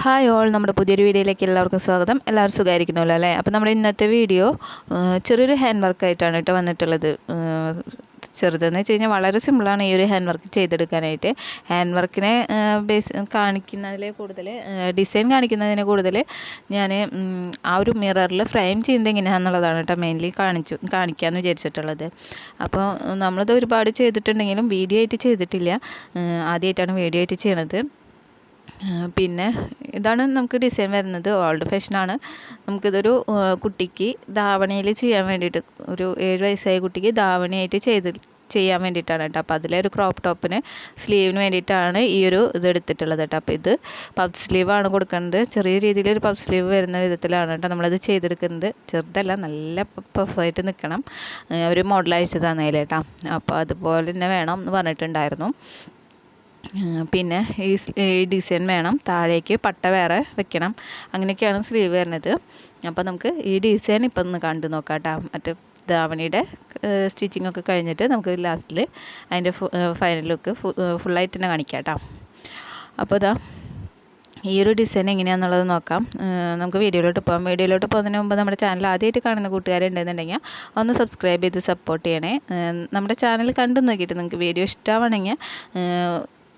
Hi all നമ്മുടെ പുതിയൊരു വീഡിയോയിലേക്ക് എല്ലാവർക്കും സ്വാഗതം. എല്ലാവരും സുഖമായിരിക്കണമല്ലോ അല്ലേ? അപ്പോൾ നമ്മുടെ ഇന്നത്തെ വീഡിയോ ചെറിയൊരു ഹാൻഡ് വർക്കായിട്ടാണ് കേട്ടോ വന്നിട്ടുള്ളത്. ചെറുതെന്ന് വെച്ച് കഴിഞ്ഞാൽ വളരെ സിമ്പിളാണ് ഈ ഒരു ഹാൻഡ് വർക്ക് ചെയ്തെടുക്കാനായിട്ട് ഹാൻഡ് വർക്കിനെ ബേസ് കാണിക്കുന്നതിൽ കൂടുതൽ ഡിസൈൻ കാണിക്കുന്നതിന് കൂടുതൽ ഞാൻ ആ ഒരു മിററിൽ ഫ്രെയിം ചെയ്യുന്നത് എങ്ങനെയാണെന്നുള്ളതാണ് കേട്ടോ മെയിൻലി കാണിച്ചു കാണിക്കാമെന്ന് വിചാരിച്ചിട്ടുള്ളത്. അപ്പോൾ നമ്മളത് ഒരുപാട് ചെയ്തിട്ടുണ്ടെങ്കിലും വീഡിയോ ആയിട്ട് ചെയ്തിട്ടില്ല. ആദ്യമായിട്ടാണ് വീഡിയോ ആയിട്ട് ചെയ്യണത്. പിന്നെ ഇതാണ് നമുക്ക് ഡിസൈൻ വരുന്നത്. ഓൾഡ് ഫാഷനാണ് നമുക്കിതൊരു കുട്ടിക്ക് ധാവണിയിൽ ചെയ്യാൻ വേണ്ടിയിട്ട് ഒരു ഏഴ് വയസ്സായ കുട്ടിക്ക് ധാവണിയായിട്ട് ചെയ്ത് ചെയ്യാൻ വേണ്ടിയിട്ടാണ് കേട്ടോ. അപ്പോൾ അതിലെ ഒരു ക്രോപ്പ് ടോപ്പിന് സ്ലീവിന് വേണ്ടിയിട്ടാണ് ഈ ഒരു ഇത് എടുത്തിട്ടുള്ളത് കേട്ടോ. അപ്പോൾ ഇത് പബ് സ്ലീവാണ് കൊടുക്കുന്നത്. ചെറിയ രീതിയിൽ ഒരു പബ് സ്ലീവ് വരുന്ന വിധത്തിലാണ് കേട്ടോ നമ്മളത് ചെയ്തെടുക്കുന്നത്. ചെറുതല്ല നല്ല പഫായിട്ട് നിൽക്കണം. ഒരു മോഡൽ അയച്ചതാണ് അപ്പോൾ അതുപോലെ തന്നെ വേണം എന്ന് പറഞ്ഞിട്ടുണ്ടായിരുന്നു. പിന്നെ ഈ ഡിസൈൻ വേണം. താഴേക്ക് പട്ട വേറെ വെക്കണം. അങ്ങനെയൊക്കെയാണ് സ്ലീവ് വരുന്നത്. അപ്പോൾ നമുക്ക് ഈ ഡിസൈൻ ഇപ്പം ഒന്ന് കണ്ടു നോക്കാം കേട്ടോ മറ്റേ ധാവണിയുടെ സ്റ്റിച്ചിങ് ഒക്കെ കഴിഞ്ഞിട്ട് നമുക്ക് ലാസ്റ്റിൽ അതിന്റെ ഫൈനൽ ലുക്ക് ഫുള്ളായിട്ട് തന്നെ കാണിക്കാം കേട്ടോ അപ്പോൾ ഇതാ ഈ ഒരു ഡിസൈൻ എങ്ങനെയാണെന്നുള്ളത് നോക്കാം. നമുക്ക് വീഡിയോയിലോട്ട് പോകാം വീഡിയോയിലോട്ട് പോകുന്നതിന് മുമ്പ് നമ്മുടെ ചാനൽ ആദ്യമായിട്ട് കാണുന്ന കൂട്ടുകാരുണ്ടെന്നുണ്ടെങ്കിൽ ഒന്ന് സബ്സ്ക്രൈബ് ചെയ്ത് സപ്പോർട്ട് ചെയ്യണേ. നമ്മുടെ ചാനൽ കണ്ടു നോക്കിയിട്ട് നിങ്ങൾക്ക് വീഡിയോ ഇഷ്ടമാണെങ്കിൽ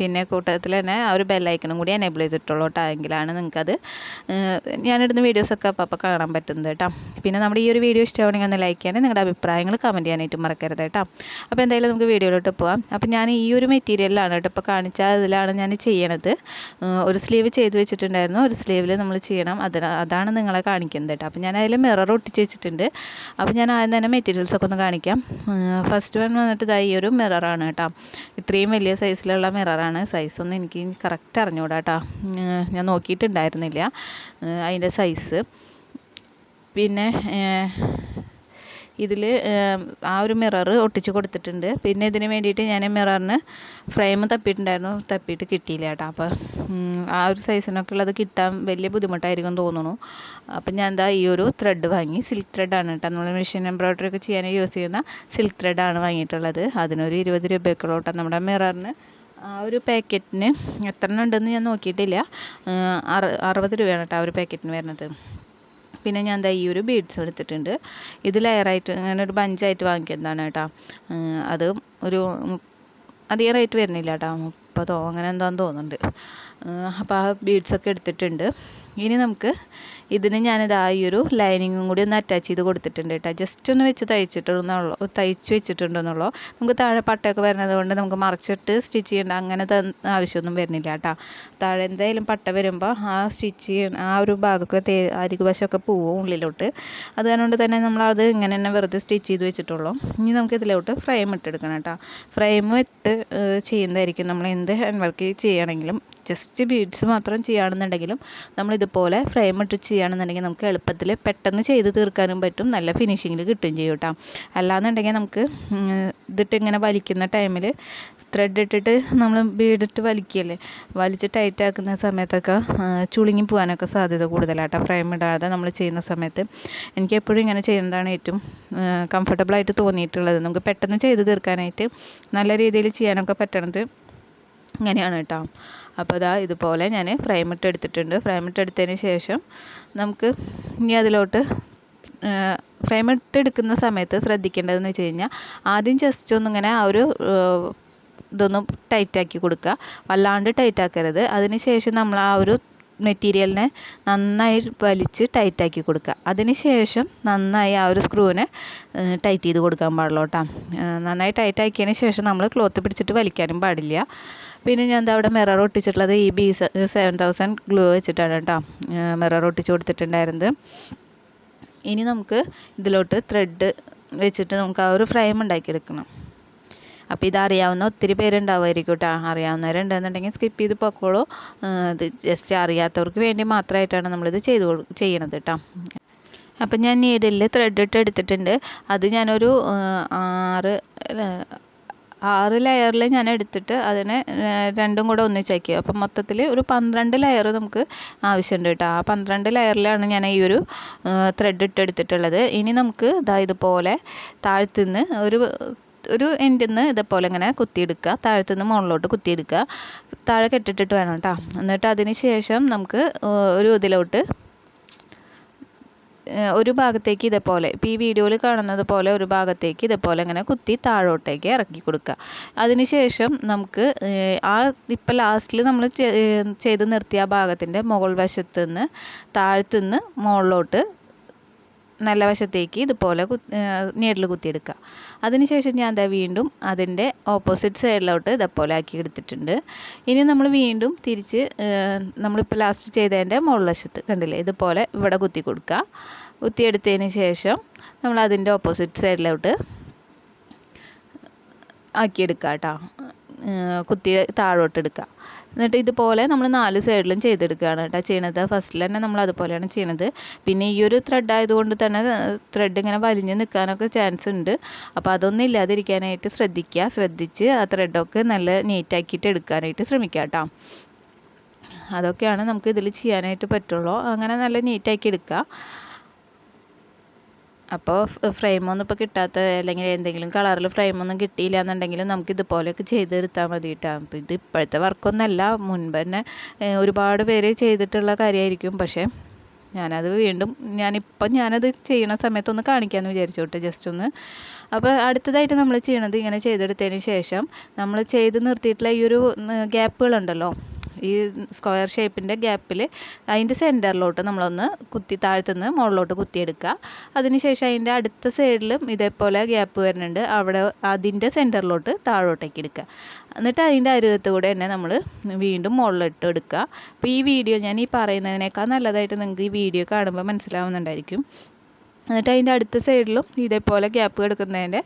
പിന്നെ കൂട്ടത്തിൽ തന്നെ ആ ഒരു ബെല്ലൈക്കണും കൂടി എനേബിൾ ചെയ്തിട്ടുള്ളൂ കേട്ടോ എങ്കിലാണ് നിങ്ങൾക്കത് ഞാനിടുന്ന വീഡിയോസൊക്കെ അപ്പോൾ അപ്പോൾ കാണാൻ പറ്റുന്നത് കേട്ടോ. പിന്നെ നമ്മുടെ ഈ ഒരു വീഡിയോ ഇഷ്ടമാണെങ്കിൽ ഒന്ന് ലൈക്ക് ചെയ്യാനും നിങ്ങളുടെ അഭിപ്രായങ്ങൾ കമന്റ് ചെയ്യാനായിട്ട് മറക്കരുത് കേട്ടോ. അപ്പോൾ എന്തായാലും നമുക്ക് വീഡിയോയിലോട്ട് പോവാം. അപ്പോൾ ഞാൻ ഈ ഒരു മെറ്റീരിയലാണ് കേട്ടോ ഇപ്പോൾ കാണിച്ച അതിലാണ് ഞാൻ ചെയ്യണത്. ഒരു സ്ലീവ് ചെയ്ത് വെച്ചിട്ടുണ്ടായിരുന്നു. ഒരു സ്ലീവിൽ നമ്മൾ ചെയ്യണം. അത് അതാണ് നിങ്ങളെ കാണിക്കുന്നത് കേട്ടോ. അപ്പോൾ ഞാൻ അതിൽ മിറർ ഒട്ടിച്ച് വെച്ചിട്ടുണ്ട്. അപ്പോൾ ഞാൻ ആദ്യം തന്നെ മെറ്റീരിയൽസൊക്കെ ഒന്ന് കാണിക്കാം. ഫസ്റ്റ് വൺ വന്നിട്ട് ഇതായി ഒരു മിററാണ് കേട്ടോ. ഇത്രയും വലിയ സൈസിലുള്ള മിററാണ് സൈസൊന്നും എനിക്ക് കറക്റ്റ് അറിഞ്ഞുകൂടാ കേട്ടോ ഞാൻ നോക്കിയിട്ടുണ്ടായിരുന്നില്ല. അതിന്റെ സൈസ് പിന്നെ ഇതിൽ ആ ഒരു മിറർ ഒട്ടിച്ച് കൊടുത്തിട്ടുണ്ട്. പിന്നെ ഇതിന് വേണ്ടിയിട്ട് ഞാൻ മിററിന് ഫ്രെയിം തപ്പിയിട്ടുണ്ടായിരുന്നു. തപ്പിയിട്ട് കിട്ടിയില്ല കേട്ടോ അപ്പോൾ ആ ഒരു സൈസിനൊക്കെ ഉള്ളത് കിട്ടാൻ വലിയ ബുദ്ധിമുട്ടായിരിക്കും തോന്നുന്നു. അപ്പം ഞാൻ എന്താ ഈ ഒരു ത്രെഡ് വാങ്ങി. സിൽക്ക് ത്രെഡാണ് കേട്ടോ നമ്മൾ മെഷീൻ എംബ്രോയ്ഡറി ഒക്കെ ചെയ്യാൻ യൂസ് ചെയ്യുന്ന സിൽക്ക് ത്രെഡാണ് വാങ്ങിയിട്ടുള്ളത്. അതിനൊരു ഇരുപത് രൂപയൊക്കെ ഉള്ളൂ കേട്ടോ നമ്മുടെ മിററിന് ആ ഒരു പാക്കറ്റിന് എത്ര എണ്ണം ഉണ്ടെന്ന് ഞാൻ നോക്കിയിട്ടില്ല. അറുപത് രൂപയാണ് കേട്ടോ ആ ഒരു പാക്കറ്റിന് വരുന്നത്. പിന്നെ ഞാൻ ദാ ഈ ഒരു ബീഡ്സ് എടുത്തിട്ടുണ്ട്. ഇത് ലെയറായിട്ട് അങ്ങനെ ഒരു ബഞ്ചായിട്ട് വാങ്ങിക്കുന്നതാണ് കേട്ടോ. അത് ഒരു അധികം റേറ്റ് വരുന്നില്ല കേട്ടോ. മുപ്പതോ അങ്ങനെ എന്താന്ന് തോന്നുന്നുണ്ട് അപ്പോൾ ആ ബീഡ്സൊക്കെ എടുത്തിട്ടുണ്ട്. ഇനി നമുക്ക് ഇതിന് ഞാനിത് ഈ ഒരു ലൈനിങ്ങും കൂടി ഒന്ന് അറ്റാച്ച് ചെയ്ത് കൊടുത്തിട്ടുണ്ട് കേട്ടോ. ജസ്റ്റ് ഒന്ന് വെച്ച് തയ്ച്ചിട്ടുണ്ടെന്നുള്ളൂ തയ്ച്ച് വെച്ചിട്ടുണ്ടെന്നുള്ളൂ. നമുക്ക് താഴെ പട്ടയൊക്കെ വരുന്നത് കൊണ്ട് നമുക്ക് മറിച്ചിട്ട് സ്റ്റിച്ച് ചെയ്യേണ്ട അങ്ങനത്തെ ആവശ്യമൊന്നും വരുന്നില്ല കേട്ടോ. താഴെ എന്തായാലും പട്ട വരുമ്പോൾ ആ സ്റ്റിച്ച് ആ ഒരു ഭാഗമൊക്കെ തേ അരികു വശമൊക്കെ പോവും ഉള്ളിലോട്ട്. അത് കാരണം തന്നെ നമ്മളത് ഇങ്ങനെ തന്നെ വെറുതെ സ്റ്റിച്ച് ചെയ്ത് വെച്ചിട്ടുള്ളൂ. ഇനി നമുക്ക് ഇതിലോട്ട് ഫ്രെയിം ഇട്ടെടുക്കണം കേട്ടോ. ഫ്രെയിം ഇട്ട് ചെയ്യുന്നതായിരിക്കും നമ്മൾ എന്ത് ഹാൻഡ് വർക്ക് ചെയ്യണമെങ്കിലും ജസ്റ്റ് ബീഡ്സ് മാത്രം ചെയ്യുകയാണെന്നുണ്ടെങ്കിലും നമ്മളിതുപോലെ ഫ്രെയിം ഇട്ട് ചെയ്യുകയാണെന്നുണ്ടെങ്കിൽ നമുക്ക് എളുപ്പത്തിൽ പെട്ടെന്ന് ചെയ്ത് തീർക്കാനും പറ്റും. നല്ല ഫിനിഷിങ്ങിൽ കിട്ടുകയും ചെയ്യും കേട്ടോ. അല്ലാന്നുണ്ടെങ്കിൽ നമുക്ക് ഇതിട്ടിങ്ങനെ വലിക്കുന്ന ടൈമിൽ ത്രെഡ് ഇട്ടിട്ട് നമ്മൾ ബീഡിട്ട് വലിക്കുകയല്ലേ? വലിച്ച് ടൈറ്റ് ആക്കുന്ന സമയത്തൊക്കെ ചുളുങ്ങി പോകാനൊക്കെ സാധ്യത കൂടുതലാട്ടോ. ഫ്രെയിം ഇടാതെ നമ്മൾ ചെയ്യുന്ന സമയത്ത്. എനിക്ക് എപ്പോഴും ഇങ്ങനെ ചെയ്യുന്നതാണ് ഏറ്റവും കംഫർട്ടബിളായിട്ട് തോന്നിയിട്ടുള്ളത്. നമുക്ക് പെട്ടെന്ന് ചെയ്ത് തീർക്കാനായിട്ട് നല്ല രീതിയിൽ ചെയ്യാനൊക്കെ പറ്റണത് ഇങ്ങനെയാണ് കേട്ടോ അപ്പോൾ ഇതാ ഇതുപോലെ ഞാൻ ഫ്രെയിം ഇട്ട് എടുത്തിട്ടുണ്ട്. ഫ്രെയിം ഇട്ട് എടുത്തതിന് ശേഷം നമുക്ക് ഇനി അതിലോട്ട് ഫ്രെയിം ഇട്ട് എടുക്കുന്ന സമയത്ത് ശ്രദ്ധിക്കേണ്ടതെന്ന് വെച്ച് കഴിഞ്ഞാൽ ആദ്യം ജസ്റ്റ് ഒന്നിങ്ങനെ ആ ഒരു ഇതൊന്ന് ടൈറ്റാക്കി കൊടുക്കുക. വല്ലാണ്ട് ടൈറ്റാക്കരുത് അതിന് ശേഷം നമ്മൾ ആ ഒരു മെറ്റീരിയലിനെ നന്നായി വലിച്ച് ടൈറ്റാക്കി കൊടുക്കുക. അതിന് ശേഷം നന്നായി ആ ഒരു സ്ക്രൂവിനെ ടൈറ്റ് ചെയ്ത് കൊടുക്കാൻ പാടുള്ളൂ കേട്ടോ. നന്നായി ടൈറ്റാക്കിയതിന് ശേഷം നമ്മൾ ക്ലോത്ത് പിടിച്ചിട്ട് വലിക്കാനും പാടില്ല. പിന്നെ ഞാൻ എന്താ അവിടെ മിറർ ഒട്ടിച്ചിട്ടുള്ളത് ഈ ബി സെവൻ തൗസൻഡ് ഗ്ലൂ വെച്ചിട്ടാണ് കേട്ടോ മിറർ ഒട്ടിച്ച് കൊടുത്തിട്ടുണ്ടായിരുന്നത്. ഇനി നമുക്ക് ഇതിലോട്ട് ത്രെഡ് വെച്ചിട്ട് നമുക്ക് ആ ഒരു ഫ്രെയിം ഉണ്ടാക്കിയെടുക്കണം. അപ്പോൾ ഇതറിയാവുന്ന ഒത്തിരി പേരുണ്ടാവുമായിരിക്കും കേട്ടോ അറിയാവുന്നവരുണ്ടെന്നുണ്ടെങ്കിൽ സ്കിപ്പ് ചെയ്ത് പൊക്കോളൂ. ഇത് ജസ്റ്റ് അറിയാത്തവർക്ക് വേണ്ടി മാത്രമായിട്ടാണ് നമ്മളിത് ചെയ്ത് ചെയ്യണത് കേട്ടോ അപ്പം ഞാൻ നീഡിലിൽ ത്രെഡ് ഇട്ട് എടുത്തിട്ടുണ്ട്. അത് ഞാനൊരു ആറ് ആറ് ലെയറിൽ ഞാൻ എടുത്തിട്ട് അതിനെ രണ്ടും കൂടെ ഒന്നിച്ചാക്കി അപ്പം മൊത്തത്തിൽ ഒരു പന്ത്രണ്ട് ലെയർ നമുക്ക് ആവശ്യമുണ്ട് കേട്ടോ. ആ പന്ത്രണ്ട് ലെയറിലാണ് ഞാൻ ഈ ഒരു ത്രെഡ് ഇട്ട് എടുത്തിട്ടുള്ളത്. ഇനി നമുക്ക് ഇതാ ഇതുപോലെ താഴ്ത്തുനിന്ന് ഒരു ഒരു എൻഡിൽ നിന്ന് ഇതേപോലെ ഇങ്ങനെ കുത്തിയെടുക്കുക. താഴത്തു നിന്ന് മുകളിലോട്ട് കുത്തിയെടുക്കുക. താഴെ കെട്ടിട്ടിട്ട് വേണം കേട്ടോ. എന്നിട്ട് അതിന് ശേഷം നമുക്ക് ഒരു ഇതിലോട്ട് ഒരു ഭാഗത്തേക്ക് ഇതേപോലെ ഇപ്പോൾ ഈ വീഡിയോയിൽ കാണുന്നത് പോലെ ഒരു ഭാഗത്തേക്ക് ഇതേപോലെ ഇങ്ങനെ കുത്തി താഴോട്ടേക്ക് ഇറക്കി കൊടുക്കുക അതിനുശേഷം നമുക്ക് ആ ഇപ്പം ലാസ്റ്റിൽ നമ്മൾ ചെയ്ത് നിർത്തിയ ആ ഭാഗത്തിന്റെ മുകൾ വശത്തു നിന്ന് താഴത്തുനിന്ന് മുകളിലോട്ട് നല്ല വശത്തേക്ക് ഇതുപോലെ കുത്തി നീഡിൽ കുത്തിയെടുക്കുക അതിനുശേഷം ഞാൻ ദാ വീണ്ടും അതിന്റെ ഓപ്പോസിറ്റ് സൈഡിലോട്ട് ഇതേപോലെ ആക്കി എടുത്തിട്ടുണ്ട്. ഇനി നമ്മൾ വീണ്ടും തിരിച്ച് നമ്മളിപ്പോൾ ലാസ്റ്റ് ചെയ്തതിന്റെ മുകൾ വശത്ത് കണ്ടില്ലേ? ഇതുപോലെ ഇവിടെ കുത്തി കൊടുക്കുക കുത്തിയെടുത്തതിന് ശേഷം നമ്മൾ അതിന്റെ ഓപ്പോസിറ്റ് സൈഡിലോട്ട് ആക്കിയെടുക്കുക കേട്ടോ കുത്തി താഴോട്ട് എടുക്കുക എന്നിട്ട് ഇതുപോലെ നമ്മൾ നാല് സൈഡിലും ചെയ്തെടുക്കുകയാണ് കേട്ടോ ചെയ്യണത്. ഫസ്റ്റിൽ തന്നെ നമ്മൾ അതുപോലെയാണ് ചെയ്യണത്. പിന്നെ ഈ ഒരു ത്രെഡ് ആയതുകൊണ്ട് തന്നെ ത്രെഡ് ഇങ്ങനെ വലിഞ്ഞ് നിൽക്കാനൊക്കെ ചാൻസ് ഉണ്ട്. അപ്പോൾ അതൊന്നും ഇല്ലാതിരിക്കാനായിട്ട് ശ്രദ്ധിക്കുക. ശ്രദ്ധിച്ച് ആ ത്രെഡൊക്കെ നല്ല നീറ്റാക്കിയിട്ട് എടുക്കാനായിട്ട് ശ്രമിക്കുക കേട്ടോ. അതൊക്കെയാണ് നമുക്ക് ഇതിൽ ചെയ്യാനായിട്ട് പറ്റുള്ളൂ. അങ്ങനെ നല്ല നീറ്റാക്കി എടുക്കുക. അപ്പോൾ ഫ്രെയിമൊന്നും ഇപ്പോൾ കിട്ടാത്ത അല്ലെങ്കിൽ എന്തെങ്കിലും കളറിൽ ഫ്രെയിമൊന്നും കിട്ടിയില്ല എന്നുണ്ടെങ്കിൽ നമുക്ക് ഇതുപോലെയൊക്കെ ചെയ്തെടുത്താൽ മതി കേട്ടോ അപ്പോൾ ഇത് ഇപ്പോഴത്തെ വർക്കൊന്നല്ല മുൻപ് തന്നെ ഒരുപാട് പേര് ചെയ്തിട്ടുള്ള കാര്യമായിരിക്കും പക്ഷേ ഞാനത് വീണ്ടും ഞാനിപ്പം ഞാനത് ചെയ്യണ സമയത്തൊന്ന് കാണിക്കാമെന്ന് വിചാരിച്ചു ജസ്റ്റ് ഒന്ന്. അപ്പോൾ അടുത്തതായിട്ട് നമ്മൾ ചെയ്യണത് ഇങ്ങനെ ചെയ്തെടുത്തതിന് ശേഷം നമ്മൾ ചെയ്ത് നിർത്തിയിട്ടുള്ള ഈ ഒരു ഗ്യാപ്പുകളുണ്ടല്ലോ ഈ സ്ക്വയർ ഷേപ്പിന്റെ ഗ്യാപ്പിൽ അതിന്റെ സെന്ററിലോട്ട് നമ്മളൊന്ന് കുത്തി താഴ്ത്തുനിന്ന് മുകളിലോട്ട് കുത്തിയെടുക്കുക. അതിനുശേഷം അതിന്റെ അടുത്ത സൈഡിലും ഇതേപോലെ ഗ്യാപ്പ് വരുന്നുണ്ട്. അവിടെ അതിന്റെ സെന്ററിലോട്ട് താഴോട്ടേക്ക് എടുക്കുക. എന്നിട്ട് അതിന്റെ അരുകത്ത് കൂടെ തന്നെ നമ്മൾ വീണ്ടും മുകളിലിട്ട് എടുക്കുക. അപ്പോൾ ഈ വീഡിയോ ഞാൻ ഈ പറയുന്നതിനേക്കാൾ നല്ലതായിട്ട് നിങ്ങൾക്ക് ഈ വീഡിയോ കാണുമ്പോൾ മനസ്സിലാവുന്നുണ്ടായിരിക്കും. എന്നിട്ട് അതിന്റെ അടുത്ത സൈഡിലും ഇതേപോലെ ഗ്യാപ്പ് കിടക്കുന്നതിന്റെ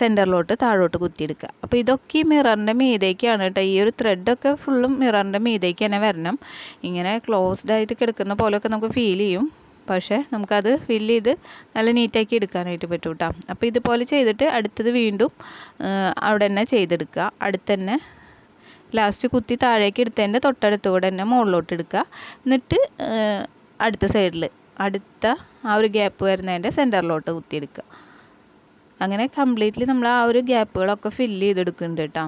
സെന്ററിലോട്ട് താഴോട്ട് കുത്തിയെടുക്കുക. അപ്പോൾ ഇതൊക്കെ ഈ മിററിന്റെ മീതേക്കാണ് കേട്ടോ. ഈ ഒരു ത്രെഡൊക്കെ ഫുള്ളും മിററിന്റെ മീതേക്ക് തന്നെ വരണം. ഇങ്ങനെ ക്ലോസ്ഡ് ആയിട്ട് കിടക്കുന്ന പോലെയൊക്കെ നമുക്ക് ഫീൽ ചെയ്യും. പക്ഷേ നമുക്കത് ഫില്ല് ചെയ്ത് നല്ല നീറ്റാക്കി എടുക്കാനായിട്ട് പറ്റും കേട്ടോ. അപ്പോൾ ഇതുപോലെ ചെയ്തിട്ട് അടുത്തത് വീണ്ടും അവിടെ തന്നെ ചെയ്തെടുക്കുക. അടുത്തന്നെ ലാസ്റ്റ് കുത്തി താഴേക്ക് എടുത്തതിന്റെ തൊട്ടടുത്തുകൂടെ തന്നെ മുകളിലോട്ട് എടുക്കുക. എന്നിട്ട് അടുത്ത സൈഡിൽ അടുത്ത ആ ഒരു ഗ്യാപ്പ് വരുന്നതിന്റെ സെന്ററിലോട്ട് കുത്തിയെടുക്കുക. അങ്ങനെ കംപ്ലീറ്റ്ലി നമ്മൾ ആ ഒരു ഗ്യാപ്പുകളൊക്കെ ഫില്ല് ചെയ്തെടുക്കുന്നുണ്ട് കേട്ടോ.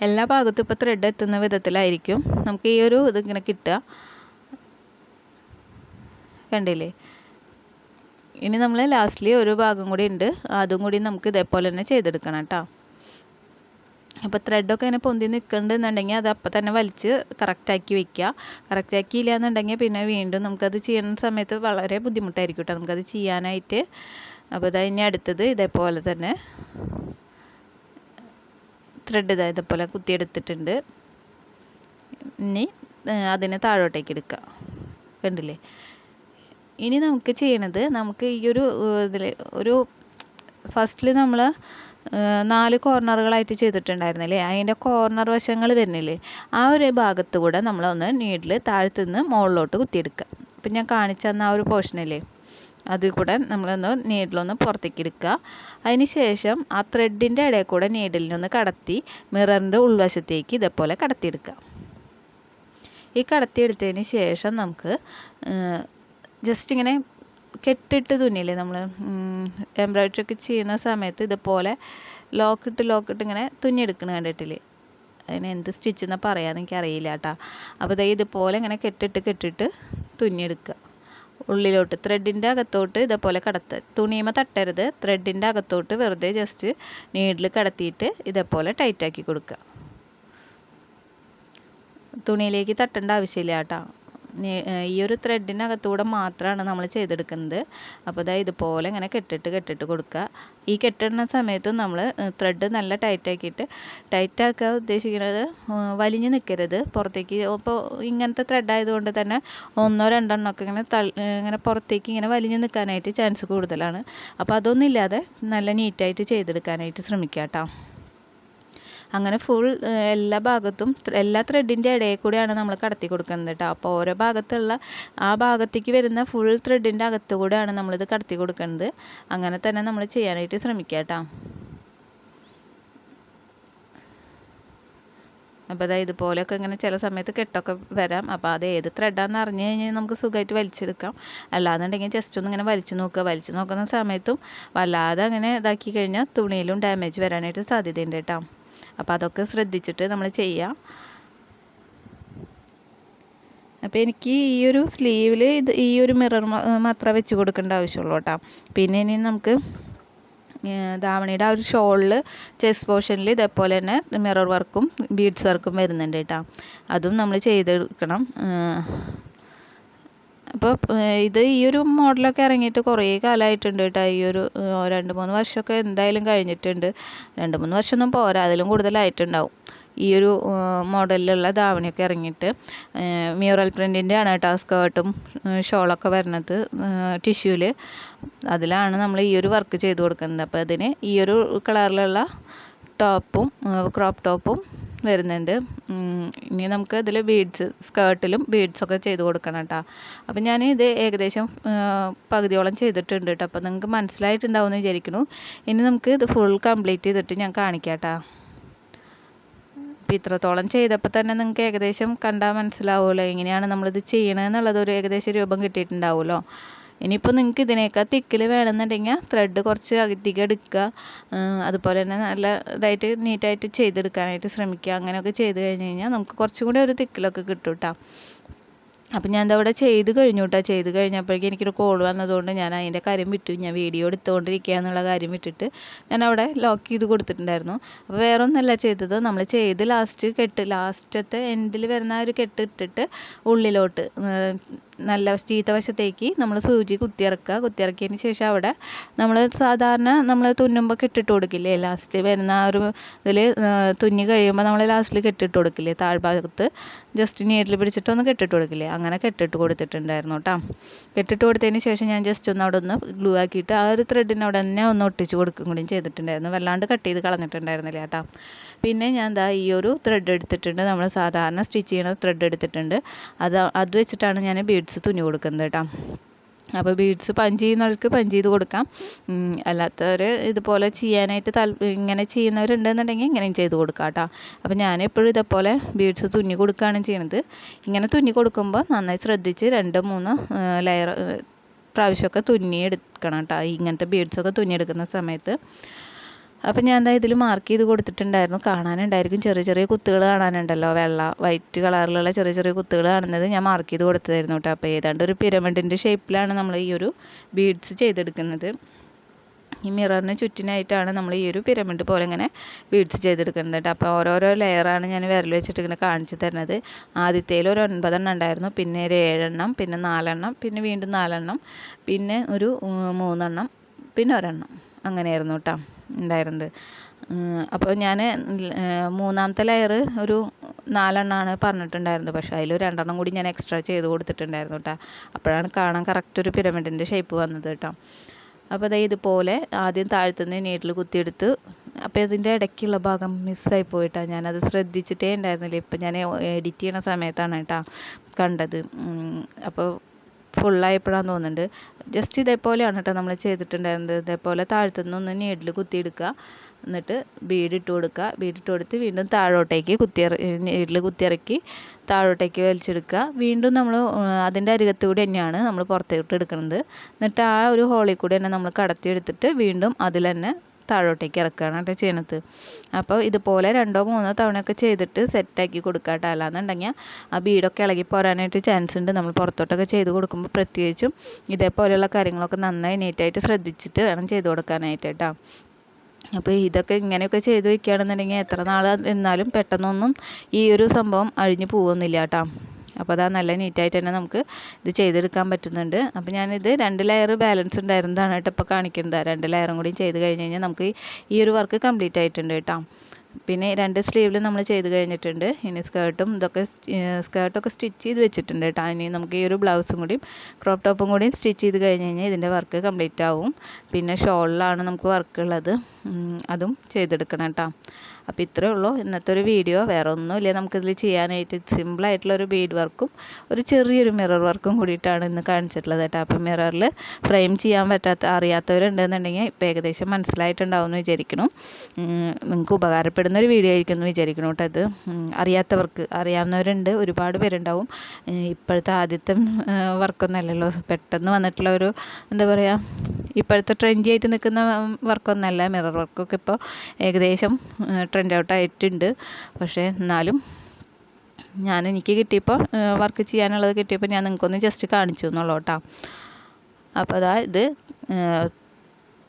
എല്ലാ ഭാഗത്തും ഇപ്പോൾ ത്രെഡ് എത്തുന്ന വിധത്തിലായിരിക്കും. നമുക്ക് ഈ ഒരു ഇതിങ്ങനെ കിട്ടുക. കണ്ടില്ലേ? ഇനി നമ്മൾ ലാസ്റ്റ്ലി ഒരു ഭാഗം കൂടി ഉണ്ട്. അതും കൂടി നമുക്ക് ഇതേപോലെ തന്നെ ചെയ്തെടുക്കണം കേട്ടോ. അപ്പോൾ ത്രെഡൊക്കെ ഇങ്ങനെ പൊന്തി നിൽക്കുന്നുണ്ടെന്നുണ്ടെങ്കിൽ അത് അപ്പം തന്നെ വലിച്ച് കറക്റ്റാക്കി വെക്കുക കറക്റ്റാക്കിയില്ല എന്നുണ്ടെങ്കിൽ പിന്നെ വീണ്ടും നമുക്കത് ചെയ്യുന്ന സമയത്ത് വളരെ ബുദ്ധിമുട്ടായിരിക്കും കേട്ടോ നമുക്കത് ചെയ്യാനായിട്ട്. അപ്പോൾ ഇതാ ഇനി അടുത്തത് ഇതേപോലെ തന്നെ ത്രെഡ് ഇതാ ഇതേപോലെ കുത്തിയെടുത്തിട്ടുണ്ട്. ഇനി അതിനെ താഴോട്ടേക്ക് എടുക്കുക കണ്ടില്ലേ? ഇനി നമുക്ക് ചെയ്യണത് നമുക്ക് ഈ ഒരു ഇതിൽ ഒരു ഫസ്റ്റിൽ നമ്മൾ നാല് കോർണറുകളായിട്ട് ചെയ്തിട്ടുണ്ടായിരുന്നില്ലേ? അതിന്റെ കോർണർ വശങ്ങൾ വരുന്നില്ലേ? ആ ഒരു ഭാഗത്ത് കൂടെ നമ്മളൊന്ന് നീഡിൽ താഴത്തുനിന്ന് മുകളിലോട്ട് കുത്തിയെടുക്കുക. ഇപ്പം ഞാൻ കാണിച്ചു തന്ന ആ ഒരു പോർഷനില്ലേ? അതിൽ കൂടെ നമ്മളൊന്ന് നീഡിലൊന്ന് പുറത്തേക്ക് എടുക്കുക. അതിന് ശേഷം ആ ത്രെഡിന്റെ ഇടയിൽ കൂടെ നീഡിലിനൊന്ന് കടത്തി മിററിന്റെ ഉൾവശത്തേക്ക് ഇതേപോലെ കടത്തിയെടുക്കുക. ഈ കടത്തിയെടുത്തതിന് ശേഷം നമുക്ക് ജസ്റ്റ് ഇങ്ങനെ കെട്ടിട്ട് തുന്നില്ലേ നമ്മൾ എംബ്രോയ്ഡറി ഒക്കെ ചെയ്യുന്ന സമയത്ത് ഇതുപോലെ ലോക്കിട്ട് ലോക്കിട്ട് ഇങ്ങനെ തുന്നിയെടുക്കണ കണ്ടിട്ടില്ലേ? അതിന് എന്ത് സ്റ്റിച്ച് എന്നാ പറയാമെന്ന് എനിക്കറിയില്ല കേട്ടോ. അപ്പോൾ ദേ ഇതുപോലെ ഇങ്ങനെ കെട്ടിട്ട് കെട്ടിട്ട് തുന്നിയെടുക്കുക. ഉള്ളിലോട്ട് ത്രെഡിന്റെ അകത്തോട്ട് ഇതേപോലെ കടത്ത. തുണിയുമ്പോൾ തട്ടരുത്. ത്രെഡിന്റെ അകത്തോട്ട് വെറുതെ ജസ്റ്റ് നീഡിൽ കടത്തിയിട്ട് ഇതേപോലെ ടൈറ്റാക്കി കൊടുക്കുക. തുണിയിലേക്ക് തട്ടേണ്ട ആവശ്യമില്ല കേട്ടോ. ഈ ഒരു ത്രെഡിനകത്തൂടെ മാത്രമാണ് നമ്മൾ ചെയ്തെടുക്കുന്നത്. അപ്പോൾ ഇതാ ഇതുപോലെ ഇങ്ങനെ കെട്ടിട്ട് കെട്ടിട്ട് കൊടുക്കുക ഈ കെട്ടിടുന്ന സമയത്തും നമ്മൾ ത്രെഡ് നല്ല ടൈറ്റാക്കിയിട്ട് ടൈറ്റാക്കുക ഉദ്ദേശിക്കുന്നത് വലിഞ്ഞു നിൽക്കരുത് പുറത്തേക്ക് ഇപ്പോൾ ഇങ്ങനത്തെ ത്രെഡ് ആയതുകൊണ്ട് തന്നെ ഒന്നോ രണ്ടെണ്ണോ ഒക്കെ ഇങ്ങനെ ഇങ്ങനെ പുറത്തേക്ക് ഇങ്ങനെ വലിഞ്ഞു നിൽക്കാനായിട്ട് ചാൻസ് കൂടുതലാണ്. അപ്പോൾ അതൊന്നും ഇല്ലാതെ നല്ല നീറ്റായിട്ട് ചെയ്തെടുക്കാനായിട്ട് ശ്രമിക്കുക കേട്ടോ അങ്ങനെ ഫുൾ എല്ലാ ഭാഗത്തും എല്ലാ ത്രെഡിന്റെ ഇടയിൽ കൂടെയാണ് നമ്മൾ കടത്തി കൊടുക്കുന്നത് കേട്ടോ അപ്പോൾ ഓരോ ഭാഗത്തുള്ള ആ ഭാഗത്തേക്ക് വരുന്ന ഫുൾ ത്രെഡിന്റെ അകത്തു കൂടെയാണ് നമ്മളിത് കടത്തി കൊടുക്കുന്നത്. അങ്ങനെ തന്നെ നമ്മൾ ചെയ്യാനായിട്ട് ശ്രമിക്കുക കേട്ടോ അപ്പോൾ അതായത് ഇതുപോലെയൊക്കെ ഇങ്ങനെ ചില സമയത്ത് കെട്ടൊക്കെ വരാം. അപ്പോൾ അത് ഏത് ത്രെഡാന്ന് അറിഞ്ഞു കഴിഞ്ഞാൽ നമുക്ക് സുഖമായിട്ട് വലിച്ചെടുക്കാം. അല്ലാന്നുണ്ടെങ്കിൽ ജസ്റ്റ് ഒന്ന് ഇങ്ങനെ വലിച്ചു നോക്കുക. വലിച്ചു നോക്കുന്ന സമയത്തും വല്ലാതെ അങ്ങനെ ഇതാക്കി കഴിഞ്ഞാൽ തുണിയിലും ഡാമേജ് വരാനായിട്ട് സാധ്യതയുണ്ട് കേട്ടോ അപ്പോൾ അതൊക്കെ ശ്രദ്ധിച്ചിട്ട് നമ്മൾ ചെയ്യാം. അപ്പോൾ എനിക്ക് ഈ ഒരു സ്ലീവിൽ ഇത് ഈ ഒരു മിറർ മാത്രമേ വെച്ച് കൊടുക്കേണ്ട ആവശ്യമുള്ളൂ കേട്ടോ. പിന്നെ ഇനി നമുക്ക് ധാവണിയുടെ ആ ഒരു ഷോളിൽ ചെസ്റ്റ് പോർഷനിൽ ഇതേപോലെ തന്നെ മിറർ വർക്കും ബീഡ്സ് വർക്കും വരുന്നുണ്ട് കേട്ടോ. അതും നമ്മൾ ചെയ്തെടുക്കണം. അപ്പോൾ ഇത് ഈ ഒരു മോഡലൊക്കെ ഇറങ്ങിയിട്ട് കുറേ കാലമായിട്ടുണ്ട് കേട്ടോ. ഈ ഒരു രണ്ട് മൂന്ന് വർഷമൊക്കെ എന്തായാലും കഴിഞ്ഞിട്ടുണ്ട്. രണ്ട് മൂന്ന് വർഷമൊന്നും പോരാ അതിലും കൂടുതലായിട്ടുണ്ടാവും. ഈ ഒരു മോഡലിലുള്ള ധാവണിയൊക്കെ ഇറങ്ങിയിട്ട് മ്യൂറൽ പ്രിന്റിന്റെ ആണ് കേട്ടോ സ്കേർട്ടും ഷോളൊക്കെ വരുന്നത് ടിഷ്യൂവിൽ അതിലാണ് നമ്മൾ ഈ ഒരു വർക്ക് ചെയ്ത് കൊടുക്കുന്നത്. അപ്പോൾ അതിന് ഈ ഒരു കളറിലുള്ള ടോപ്പും ക്രോപ്പ് ടോപ്പും വരുന്നുണ്ട്. ഇനി നമുക്ക് ഇതിൽ ബീഡ്സ് സ്കേർട്ടിലും ബീഡ്സൊക്കെ ചെയ്ത് കൊടുക്കണം കേട്ടോ. അപ്പോൾ ഞാൻ ഇത് ഏകദേശം പകുതിയോളം ചെയ്തിട്ടുണ്ട് കേട്ടോ. അപ്പോൾ നിങ്ങൾക്ക് മനസ്സിലായിട്ടുണ്ടാവും എന്ന് വിചാരിക്കുന്നു. ഇനി നമുക്ക് ഇത് ഫുൾ കംപ്ലീറ്റ് ചെയ്തിട്ട് ഞാൻ കാണിക്കാം കേട്ടോ. ഇത്രത്തോളം ചെയ്തപ്പോൾ തന്നെ നിങ്ങൾക്ക് ഏകദേശം കണ്ടാൽ മനസ്സിലാവുമല്ലോ. എങ്ങനെയാണ് നമ്മളിത് ചെയ്യണമെന്നുള്ളത് ഒരു ഏകദേശം രൂപം കിട്ടിയിട്ടുണ്ടാവുമല്ലോ. ഇനിയിപ്പോൾ നിങ്ങൾക്ക് ഇതിനേക്കാൾ തിക്കിൽ വേണമെന്നുണ്ടെങ്കിൽ ത്രെഡ് കുറച്ച് അധികം എടുക്കുക. അതുപോലെ തന്നെ നല്ല ഇതായിട്ട് നീറ്റായിട്ട് ചെയ്തെടുക്കാനായിട്ട് ശ്രമിക്കുക. അങ്ങനെയൊക്കെ ചെയ്ത് കഴിഞ്ഞ് കഴിഞ്ഞാൽ നമുക്ക് കുറച്ചും കൂടി ഒരു തിക്കിലൊക്കെ കിട്ടും കേട്ടോ അപ്പം ഞാൻ അവിടെ ചെയ്ത് കഴിഞ്ഞു കേട്ടോ ചെയ്ത് കഴിഞ്ഞപ്പോഴേക്കും എനിക്കൊരു കോൾ വന്നതുകൊണ്ട് ഞാൻ അതിന്റെ കാര്യം വിട്ടു. ഞാൻ വീഡിയോ എടുത്തുകൊണ്ടിരിക്കുക എന്നുള്ള കാര്യം വിട്ടിട്ട് ഞാൻ അവിടെ ലോക്ക് ചെയ്ത് കൊടുത്തിട്ടുണ്ടായിരുന്നു. അപ്പോൾ വേറെ ഒന്നല്ല ചെയ്തത്. നമ്മൾ ചെയ്ത് ലാസ്റ്റ് കെട്ട് ലാസ്റ്റത്തെ എൻഡിൽ വരുന്ന ആ ഒരു കെട്ട് ഇട്ടിട്ട് ഉള്ളിലോട്ട് നല്ല ചീത്ത വശത്തേക്ക് നമ്മൾ സൂചി കുത്തിയിറക്കുക. കുത്തിയിറക്കിയതിന് ശേഷം അവിടെ നമ്മൾ സാധാരണ നമ്മൾ തുന്നുമ്പോൾ കെട്ടിട്ട് കൊടുക്കില്ലേ? ലാസ്റ്റ് വരുന്ന ആ ഒരു ഇതിൽ തുന്നി കഴിയുമ്പോൾ നമ്മൾ ലാസ്റ്റിൽ കെട്ടിട്ട് കൊടുക്കില്ലേ? താഴ്ഭാഗത്ത് ജസ്റ്റ് നീരിൽ പിടിച്ചിട്ട് ഒന്ന് കെട്ടിട്ട് കൊടുക്കില്ലേ? അങ്ങനെ കെട്ടിട്ട് കൊടുത്തിട്ടുണ്ടായിരുന്നു കേട്ടോ കെട്ടിട്ട് കൊടുത്തതിന് ശേഷം ഞാൻ ജസ്റ്റ് ഒന്ന് അവിടെ ഒന്ന് ഗ്ലൂ ആക്കിയിട്ട് ആ ഒരു ത്രെഡിനോട് തന്നെ ഒന്ന് ഒട്ടിച്ച് കൊടുക്കും കൂടിയും ചെയ്തിട്ടുണ്ടായിരുന്നു. വല്ലാണ്ട് കട്ട് ചെയ്ത് കളഞ്ഞിട്ടുണ്ടായിരുന്നില്ല കേട്ടോ പിന്നെ ഞാൻ ദാ ഈ ഒരു ത്രെഡ് എടുത്തിട്ടുണ്ട്. നമ്മൾ സാധാരണ സ്റ്റിച്ച് ചെയ്യണ ത്രെഡ് എടുത്തിട്ടുണ്ട്. അത് അത് വെച്ചിട്ടാണ് ഞാൻ ബീഡ്സ് തുന്നി കൊടുക്കുന്നത് കേട്ടോ അപ്പോൾ ബീഡ്സ് പഞ്ച് ചെയ്യുന്നവർക്ക് പഞ്ച് ചെയ്ത് കൊടുക്കാം. അല്ലാത്തവർ ഇതുപോലെ ചെയ്യാനായിട്ട് താൽ ഇങ്ങനെ ചെയ്യുന്നവരുണ്ടെന്നുണ്ടെങ്കിൽ ഇങ്ങനെയും ചെയ്ത് കൊടുക്കാം കേട്ടോ അപ്പോൾ ഞാൻ എപ്പോഴും ഇതേപോലെ ബീഡ്സ് തുന്നി കൊടുക്കുകയാണ് ചെയ്യുന്നത് ഇങ്ങനെ തുന്നി കൊടുക്കുമ്പോൾ നന്നായി ശ്രദ്ധിച്ച് രണ്ട് മൂന്ന് ലെയർ പ്രാവശ്യമൊക്കെ തുന്നി എടുക്കണം കേട്ടോ ഇങ്ങനത്തെ ബീഡ്സൊക്കെ തുന്നി എടുക്കുന്ന സമയത്ത്. അപ്പം ഞാൻ എന്താ ഇതിൽ മാർക്ക് ചെയ്ത് കൊടുത്തിട്ടുണ്ടായിരുന്നു. കാണാനുണ്ടായിരിക്കും. ചെറിയ ചെറിയ കുത്തുകൾ കാണാനുണ്ടല്ലോ. വെള്ള വൈറ്റ് കളറിലുള്ള ചെറിയ ചെറിയ കുത്തുകൾ കാണുന്നത് ഞാൻ മാർക്ക് ചെയ്ത് കൊടുത്തതായിരുന്നു കേട്ടോ അപ്പോൾ ഏതാണ്ട് ഒരു പിരമിഡിന്റെ ഷേപ്പിലാണ് നമ്മൾ ഈ ഒരു ബീഡ്സ് ചെയ്തെടുക്കുന്നത്. ഈ മിററിന് ചുറ്റിനായിട്ടാണ് നമ്മൾ ഈ ഒരു പിരമിഡ് പോലെ ഇങ്ങനെ ബീഡ്സ് ചെയ്തെടുക്കുന്നത് കേട്ടോ അപ്പോൾ ഓരോരോ ലെയറാണ് ഞാൻ വിരൽ വെച്ചിട്ട് ഇങ്ങനെ കാണിച്ചു തരുന്നത്. ആദ്യത്തേൽ ഒരു ഒൻപതെണ്ണം ഉണ്ടായിരുന്നു. പിന്നെ ഒരു ഏഴെണ്ണം പിന്നെ നാലെണ്ണം പിന്നെ വീണ്ടും നാലെണ്ണം പിന്നെ ഒരു മൂന്നെണ്ണം പിന്നെ ഒരെണ്ണം. അങ്ങനെയായിരുന്നു കേട്ടോ ഉണ്ടായിരുന്നത്. അപ്പോൾ ഞാൻ മൂന്നാമത്തെ ലെയർ ഒരു നാലെണ്ണമാണ് പറഞ്ഞിട്ടുണ്ടായിരുന്നത്. പക്ഷേ അതിൽ രണ്ടെണ്ണം കൂടി ഞാൻ എക്സ്ട്രാ ചെയ്ത് കൊടുത്തിട്ടുണ്ടായിരുന്നു കേട്ടോ അപ്പോഴാണ് കാണാൻ കറക്റ്റ് ഒരു പിരമിഡിന്റെ ഷേപ്പ് വന്നത് കേട്ടോ അപ്പോൾ അതായത് ഇതുപോലെ ആദ്യം താഴ്ത്തുനിന്ന് നീട്ടിൽ കുത്തിയെടുത്ത് അപ്പോൾ ഇതിന്റെ ഇടയ്ക്കുള്ള ഭാഗം മിസ്സായി പോയിട്ടാണ് ഞാനത് ശ്രദ്ധിച്ചിട്ടേ ഉണ്ടായിരുന്നില്ല. ഇപ്പം ഞാൻ എഡിറ്റ് ചെയ്യണ സമയത്താണ് കേട്ടോ കണ്ടത്. അപ്പോൾ ഫുള്ളായപ്പോഴാന്ന് തോന്നുന്നുണ്ട്. ജസ്റ്റ് ഇതേപോലെയാണ് കേട്ടോ നമ്മൾ ചെയ്തിട്ടുണ്ടായിരുന്നത്. ഇതേപോലെ താഴ്ത്തുനിന്ന് ഒന്ന് നീഡിൽ കുത്തിയെടുക്കുക. എന്നിട്ട് ബീഡിട്ട് കൊടുക്കുക. ബീഡിട്ട് കൊടുത്ത് വീണ്ടും താഴോട്ടേക്ക് കുത്തിയിറ നീഡിൽ കുത്തിയിറക്കി താഴോട്ടേക്ക് വലിച്ചെടുക്കുക. വീണ്ടും നമ്മൾ അതിന്റെ അരികത്ത് കൂടി തന്നെയാണ് നമ്മൾ പുറത്തേക്ക് എടുക്കുന്നത്. എന്നിട്ട് ആ ഒരു ഹോളിൽ കൂടി തന്നെ നമ്മൾ കടത്തി എടുത്തിട്ട് വീണ്ടും അതിൽ തന്നെ താഴോട്ടേക്ക് ഇറക്കുകയാണ് കേട്ടോ ചെയ്യണത്. അപ്പോൾ ഇതുപോലെ രണ്ടോ മൂന്നോ തവണയൊക്കെ ചെയ്തിട്ട് സെറ്റാക്കി കൊടുക്കുക കേട്ടോ അല്ലാന്നുണ്ടെങ്കിൽ ആ ബീഡൊക്കെ ഇളകി പോരാനായിട്ട് ചാൻസ് ഉണ്ട്. നമ്മൾ പുറത്തോട്ടൊക്കെ ചെയ്ത് കൊടുക്കുമ്പോൾ പ്രത്യേകിച്ചും ഇതേപോലെയുള്ള കാര്യങ്ങളൊക്കെ നന്നായി നീറ്റായിട്ട് ശ്രദ്ധിച്ചിട്ട് വേണം ചെയ്ത് കൊടുക്കാനായിട്ട് കേട്ടോ അപ്പോൾ ഇതൊക്കെ ഇങ്ങനെയൊക്കെ ചെയ്ത് വയ്ക്കുകയാണെന്നുണ്ടെങ്കിൽ എത്ര നാൾ എന്നാലും പെട്ടെന്നൊന്നും ഈ ഒരു സംഭവം അഴിഞ്ഞു പോകുന്നില്ല കേട്ടോ അപ്പോൾ അതാ നല്ല നീറ്റായിട്ട് തന്നെ നമുക്ക് ഇത് ചെയ്തെടുക്കാൻ പറ്റുന്നുണ്ട്. അപ്പോൾ ഞാനിത് രണ്ട് ലെയർ ബാലൻസ് ഉണ്ടായിരുന്നതാണ് കേട്ടോ ഇപ്പോൾ കാണിക്കുന്നത്. രണ്ട് ലെയറും കൂടി ചെയ്ത് കഴിഞ്ഞ് കഴിഞ്ഞാൽ നമുക്ക് ഈ ഒരു വർക്ക് കംപ്ലീറ്റ് ആയിട്ടുണ്ട് കേട്ടോ. പിന്നെ രണ്ട് സ്ലീവിൽ നമ്മൾ ചെയ്ത് കഴിഞ്ഞിട്ടുണ്ട്. ഇനി സ്കേർട്ടും ഇതൊക്കെ സ്കേർട്ടൊക്കെ സ്റ്റിച്ച് ചെയ്ത് വെച്ചിട്ടുണ്ട് കേട്ടോ. ഇനി നമുക്ക് ഈ ഒരു ബ്ലൗസും കൂടി ക്രോപ്പ് ടോപ്പും കൂടി സ്റ്റിച്ച് ചെയ്ത് കഴിഞ്ഞ് കഴിഞ്ഞാൽ ഇതിന്റെ വർക്ക് കംപ്ലീറ്റ് ആവും. പിന്നെ ഷോളിലാണ് നമുക്ക് വർക്ക് ഉള്ളത്. അതും ചെയ്തെടുക്കണം കേട്ടോ. അപ്പോൾ ഇത്രയേ ഉള്ളൂ. ഇന്നത്തെ ഒരു വീഡിയോ വേറെ ഒന്നുമില്ല. നമുക്കിതിൽ ചെയ്യാനായിട്ട് സിമ്പിളായിട്ടുള്ളൊരു ബീഡ് വർക്കും ഒരു ചെറിയൊരു മിറർ വർക്കും കൂടിയിട്ടാണ് ഇന്ന് കാണിച്ചിട്ടുള്ളത് കേട്ടോ. അപ്പോൾ മിററിൽ ഫ്രെയിം ചെയ്യാൻ പറ്റാത്ത അറിയാത്തവരുണ്ടെന്നുണ്ടെങ്കിൽ ഇപ്പോൾ ഏകദേശം മനസ്സിലായിട്ടുണ്ടാവും എന്ന് വിചാരിക്കണം നിങ്ങൾക്ക് ഉപകാരപ്പെടുന്ന ഒരു വീഡിയോ ആയിരിക്കും എന്ന് വിചാരിക്കണം കേട്ടോ ഇത്. അറിയാത്തവർക്ക് അറിയാവുന്നവരുണ്ട്. ഒരുപാട് പേരുണ്ടാവും. ഇപ്പോഴത്തെ ആദ്യത്തെ വർക്കൊന്നല്ലല്ലോ പെട്ടെന്ന് വന്നിട്ടുള്ള ഒരു എന്താ പറയുക ഇപ്പോഴത്തെ ട്രെൻഡി ആയിട്ട് നിൽക്കുന്ന വർക്കൊന്നല്ല മിറർ വർക്കൊക്കെ ഇപ്പോൾ ഏകദേശം ട്രെൻഡ് ഔട്ട് ആയിട്ടുണ്ട്. പക്ഷേ എന്നാലും ഞാൻ എനിക്ക് കിട്ടിയപ്പോൾ വർക്ക് ചെയ്യാനുള്ളത് കിട്ടിയപ്പോൾ ഞാൻ നിങ്ങൾക്കൊന്ന് ജസ്റ്റ് കാണിച്ചു എന്നുള്ളൂ കേട്ടോ. അപ്പോൾ അതാ ഇത്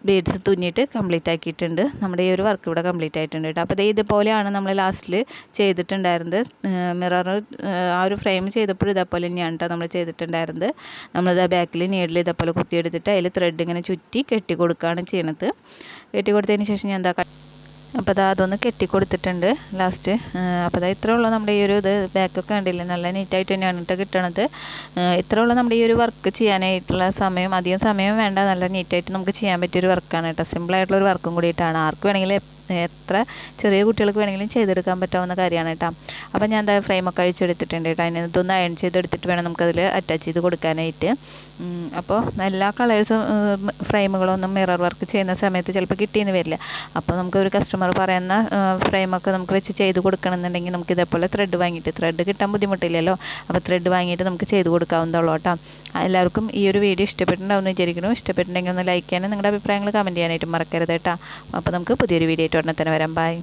ബീഡ്സ് തുന്നിയിട്ട് കംപ്ലീറ്റ് ആക്കിയിട്ടുണ്ട്. നമ്മുടെ ഈ ഒരു വർക്ക് ഇവിടെ കംപ്ലീറ്റ് ആയിട്ടുണ്ട് കേട്ടോ. അപ്പോൾ ദേ ഇതുപോലെയാണ് നമ്മൾ ലാസ്റ്റിൽ ചെയ്തിട്ടുണ്ടായിരുന്നത്. മിറർ ആ ഒരു ഫ്രെയിം ചെയ്തപ്പോൾ ഇതേപോലെ തന്നെയാണ് കേട്ടോ നമ്മൾ ചെയ്തിട്ടുണ്ടായിരുന്നത്. നമ്മളിത് ബാക്കിൽ നീഡിൽ ഇതേപോലെ കുത്തിയെടുത്തിട്ട് അതിൽ ത്രെഡ് ഇങ്ങനെ ചുറ്റി കെട്ടി കൊടുക്കുകയാണ് ചെയ്യണത്. കെട്ടി കൊടുത്തതിന് ശേഷം ഞാൻ എന്താ അപ്പോൾ അതാ അതൊന്ന് കെട്ടിക്കൊടുത്തിട്ടുണ്ട് ലാസ്റ്റ് അപ്പോൾ അതാ ഇത്രേ ഉള്ളൂ നമ്മുടെ ഈ ഒരു ഇത്. ബാക്കൊക്കെ കണ്ടില്ലേ? നല്ല നീറ്റായിട്ട് തന്നെയാണ് കേട്ടോ കിട്ടണത്. ഇത്രേ ഉള്ളൂ നമ്മുടെ ഈ ഒരു വർക്ക് ചെയ്യാനായിട്ടുള്ള സമയം. അധികം സമയം വേണ്ട. നല്ല നീറ്റായിട്ട് നമുക്ക് ചെയ്യാൻ പറ്റിയൊരു വർക്കാണ് കേട്ടോ സിമ്പിളായിട്ടുള്ള ഒരു വർക്കും കൂടിയിട്ടാണ്. ആർക്ക് വേണമെങ്കിലും എത്ര ചെറിയ കുട്ടികൾക്ക് വേണമെങ്കിലും ചെയ്തെടുക്കാൻ പറ്റാവുന്ന കാര്യമാണ് കേട്ടോ. അപ്പോൾ ഞാൻ എന്താ ഫ്രെയിമൊക്കെ അഴിച്ചെടുത്തിട്ടുണ്ട് കേട്ടോ. അതിന് ഇതൊന്ന് അയൺ ചെയ്തെടുത്തിട്ട് വേണം നമുക്കതിൽ അറ്റാച്ച് ചെയ്ത് കൊടുക്കാനായിട്ട്. അപ്പോൾ എല്ലാ കളേഴ്സും ഫ്രെയിമുകളൊന്നും മിറർ വർക്ക് ചെയ്യുന്ന സമയത്ത് ചിലപ്പോൾ കിട്ടിയെന്ന് വരില്ല. അപ്പോൾ നമുക്ക് ഒരു കസ്റ്റമർ പറയുന്ന ഫ്രെയിമൊക്കെ നമുക്ക് വെച്ച് ചെയ്ത് കൊടുക്കണമെന്നുണ്ടെങ്കിൽ നമുക്ക് ഇതേപോലെ ത്രെഡ് വാങ്ങിയിട്ട് ത്രെഡ് കിട്ടാൻ ബുദ്ധിമുട്ടില്ലല്ലോ. അപ്പോൾ ത്രെഡ് വാങ്ങിയിട്ട് നമുക്ക് ചെയ്ത് കൊടുക്കാവുന്നതുള്ളൂ കേട്ടോ. എല്ലാവർക്കും ഈ ഒരു വീഡിയോ ഇഷ്ടപ്പെട്ടിട്ടുണ്ടാവും വിചാരിക്കുന്നു. ഇഷ്ടപ്പെട്ടിട്ടുണ്ടെങ്കിൽ ഒന്ന് ലൈക്ക് ചെയ്യാനും നിങ്ങളുടെ അഭിപ്രായങ്ങൾ കമന്റ് ചെയ്യാനായിട്ട് മറക്കരുത് കേട്ടോ. അപ്പോൾ നമുക്ക് പുതിയൊരു വീഡിയോ ഉടനെ വരാം. ബൈ